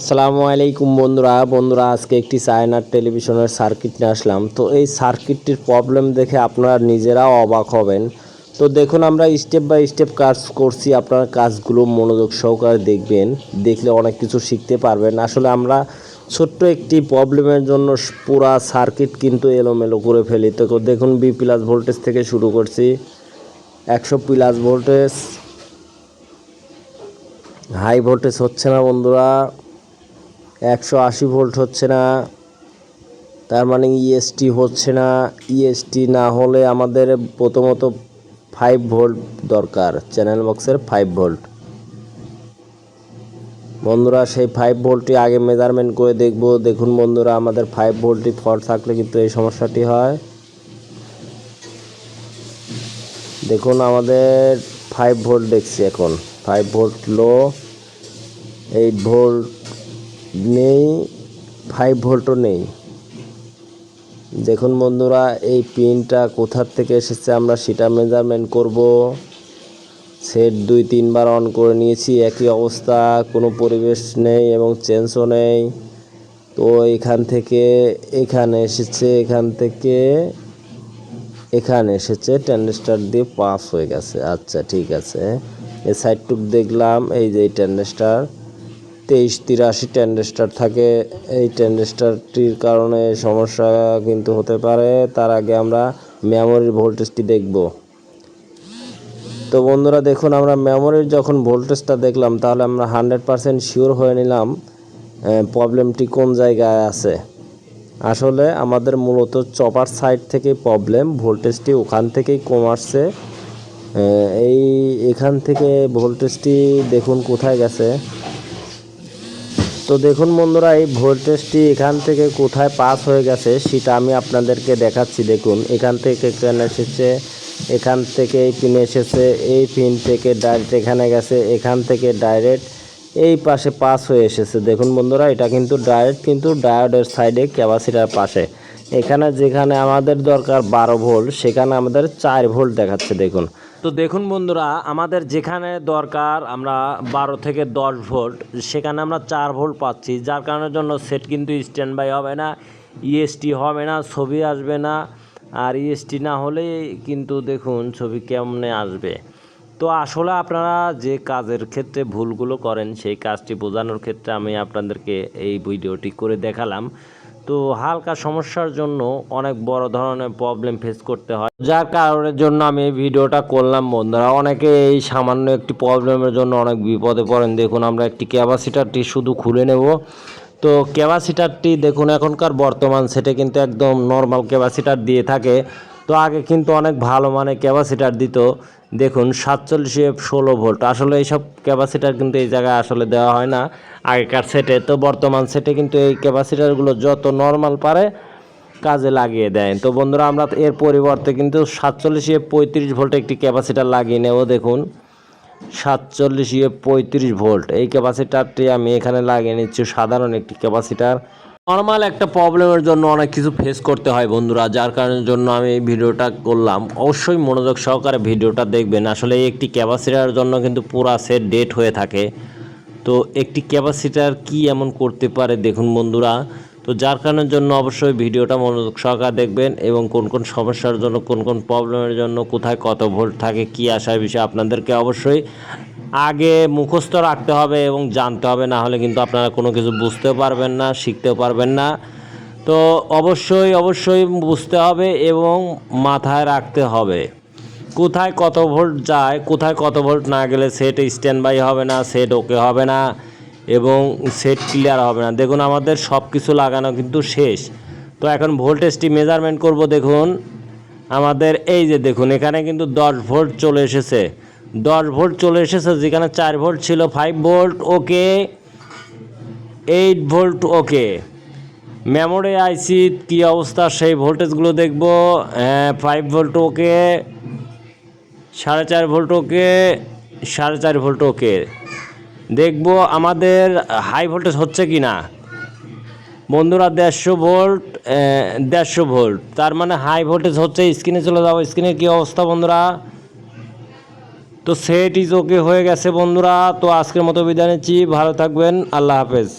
আসসালামু আলাইকুম বন্ধুরা। বন্ধুরা, আজকে একটি চায়নার টেলিভিশনের সার্কিট নিয়ে আসলাম। তো এই সার্কিটটির প্রবলেম দেখে আপনারা নিজেরাও অবাক হবেন। তো দেখুন, আমরা স্টেপ বাই স্টেপ কাজ করছি। আপনারা কাজগুলো মনোযোগ সহকারে দেখবেন। দেখলে অনেক কিছু শিখতে পারবেন। আসলে আমরা ছোট্ট একটি প্রবলেমের জন্য পুরা সার্কিট কিন্তু এলোমেলো করে ফেলি। তো দেখুন বি প্লাস ভোল্টেজ থেকে শুরু করছি। একশো প্লাস ভোল্টেজ হাই ভোল্টেজ হচ্ছে না বন্ধুরা। একশো আশি ভোল্ট হচ্ছে না। তার মানে ইএসটি হচ্ছে না। ইএসটি না হলে আমাদের প্রথমত ফাইভ ভোল্ট দরকার চ্যানেল বক্সের ফাইভ ভোল্ট। বন্ধুরা, সেই ফাইভ ভোল্টটি আগে মেজারমেন্ট করে দেখব। দেখুন বন্ধুরা, আমাদের ফাইভ ভোল্টটি ফল্ট থাকলে কিন্তু এই সমস্যাটি হয়। দেখুন, আমাদের ফাইভ ভোল্ট দেখছি এখন। Five volt low eight volt নেই ফাইভ ভোল্টও নেই। দেখুন বন্ধুরা, এই পিনটা কোথার থেকে এসেছে আমরা সেটা মেজারমেন্ট করব। সেট দুই, তিনবার অন করে নিয়েছি, একই অবস্থা, কোনো পরিবেশ নেই এবং চেঞ্জও নেই। তো এখান থেকে এখানে এসেছে, এখান থেকে এখানে এসেছে ট্যান্ডেস্টার দিয়ে পাস হয়ে গেছে। আচ্ছা ঠিক আছে। এই সাইডটুক দেখলাম, এই যে এই ট্যান্ডেস্টার তেইশ, তিরাশি ট্যান্ডেস্টার থাকে। এই ট্যান্ডেস্টারটির কারণে সমস্যা কিন্তু হতে পারে। তার আগে আমরা মেমোরির ভোল্টেজটি দেখব। তো বন্ধুরা, দেখুন, আমরা মেমোরির যখন ভোল্টেজটা দেখলাম, তাহলে আমরা হান্ড্রেড পারসেন্ট শিওর হয়ে নিলাম প্রবলেমটি কোন জায়গায় আছে। আসলে আমাদের মূলত চপার সাইড থেকে প্রবলেম ভোল্টেজটি ওখান থেকেই কম আসছে। এই এখান থেকে ভোল্টেজটি দেখুন কোথায় গেছে। তো দেখুন বন্ধুরা, এই ভোল্টেজটি এখান থেকে কোথায় পাস হয়ে গেছে সেটা আমি আপনাদেরকে দেখাচ্ছি। দেখুন, এখান থেকে এখানে এসেছে? এখান থেকে এই পিন এসেছে, এই পিন থেকে ডাইরেক্ট এখানে গেছে, এখান থেকে ডাইরেক্ট এই পাশে পাস হয়ে এসেছে। দেখুন বন্ধুরা, এটা কিন্তু ডাইরেক্ট কিন্তু ডায়োডের সাইডে ক্যাপাসিটার পাশে। এখানে যেখানে আমাদের দরকার বারো ভোল্ট সেখানে আমাদের চার ভোল্ট দেখাচ্ছে। দেখুন তো দেখুন বন্ধুরা, আমাদের যেখানে দরকার আমরা বারো থেকে দশ ভোল্ট, সেখানে আমরা চার ভোল্ট পাচ্ছি। যার কারণের জন্য সেট কিন্তু স্ট্যান্ড বাই হবে না ইএসটি হবে না, ছবি আসবে না, আর ইএসটি না হলে কিন্তু দেখুন ছবি কেমনে আসবে। তো আসলে আপনারা যে কাজের ক্ষেত্রে ভুলগুলো করেন, সেই কাজটি বোঝানোর ক্ষেত্রে আমি আপনাদেরকে এই ভিডিওটি করে দেখালাম। তো হালকা সমস্যার জন্য অনেক বড় ধরনের প্রবলেম ফেস করতে হয়। যার কারণের জন্য আমি এই ভিডিওটা করলাম বন্ধুরা। অনেকে এই সামান্য একটি প্রবলেমের জন্য অনেক বিপদে পড়েন। দেখুন, আমরা একটি ক্যাপাসিটারটি শুধু খুলে নেব। তো ক্যাপাসিটারটি দেখুন, এখনকার বর্তমান সেটে কিন্তু একদম নর্মাল ক্যাপাসিটার দিয়ে থাকে। তো আগে কিন্তু অনেক ভালো মানে ক্যাপাসিটার দিত। দেখুন, সাতচল্লিশে ষোলো ভোল্ট। আসলে এইসব ক্যাপাসিটার কিন্তু এই জায়গায় আসলে দেওয়া হয় না। আগেকার সেটে তো বর্তমান সেটে কিন্তু এই ক্যাপাসিটারগুলো যত নর্মাল পারে, কাজে লাগিয়ে দেয়। তো বন্ধুরা, আমরা এর পরিবর্তে কিন্তু সাতচল্লিশে পঁয়ত্রিশ ভোল্ট একটি ক্যাপাসিটার লাগিয়ে নেব, দেখুন। সাতচল্লিশ ইয়ে পঁয়ত্রিশ ভোল্ট। এই ক্যাপাসিটারটি আমি এখানে লাগিয়ে নিচ্ছি, সাধারণ একটি ক্যাপাসিটার। নর্মাল একটা প্রবলেমের জন্য অনেক কিছু ফেস করতে হয় বন্ধুরা, যার কারণের জন্য আমি এই ভিডিওটা করলাম। অবশ্যই মনোযোগ সহকারে ভিডিওটা দেখবেন। আসলে একটি ক্যাপাসিটার জন্য কিন্তু পুরা সেট ডেট হয়ে থাকে। তো একটি ক্যাপাসিটার কি এমন করতে পারে দেখুন বন্ধুরা। তো যার কারণের জন্য অবশ্যই ভিডিওটা মনোযোগ সহকারে দেখবেন এবং কোন কোন সমস্যার জন্য, কোন কোন প্রবলেমের জন্য, কোথায় কত ভোল্ট থাকে, কি আসার বিষয়ে আপনাদেরকে অবশ্যই আগে মুখস্থ রাখতে হবে এবং জানতে হবে, না হলে কিন্তু আপনারা কোনো কিছু বুঝতেও পারবেন না, শিখতেও পারবেন না। তো অবশ্যই অবশ্যই বুঝতে হবে এবং মাথায় রাখতে হবে। কোথায় কত ভোল্ট যায়, কোথায় কত ভোল্ট না গেলে সেট স্ট্যান্ড বাই হবে না, সেট ওকে হবে না এবং সেট ক্লিয়ার হবে না। দেখুন, আমাদের সব কিছু লাগানো কিন্তু শেষ। তো এখন ভোল্টেজটি মেজারমেন্ট করব, দেখুন। আমাদের এই যে দেখুন, এখানে কিন্তু দশ ভোল্ট চলে এসেছে। দশ ভোল্ট চলে এসেছে, যেখানে চার ভোল্ট ছিল five volt okay eight volt okay memory IC কী অবস্থা? সেই ভোল্টেজগুলো দেখব। ফাইভ ভোল্ট ওকে সাড়ে চার ভোল্ট ওকে সাড়ে চার ভোল্ট ওকে দেখব আমাদের হাই ভোল্টেজ হচ্ছে কি না। বন্ধুরা, দেড়শো ভোল্ট দেড়শো ভোল্ট। তার মানে হাই ভোল্টেজ হচ্ছে, স্ক্রিনে চলে যাব স্ক্রিনের কী অবস্থা বন্ধুরা? তো সেট ইজ ওকে হয়ে গেছে বন্ধুরা। তো আজকের মতো বিদায় নিচ্ছি। ভালো থাকবেন। আল্লাহ হাফেজ।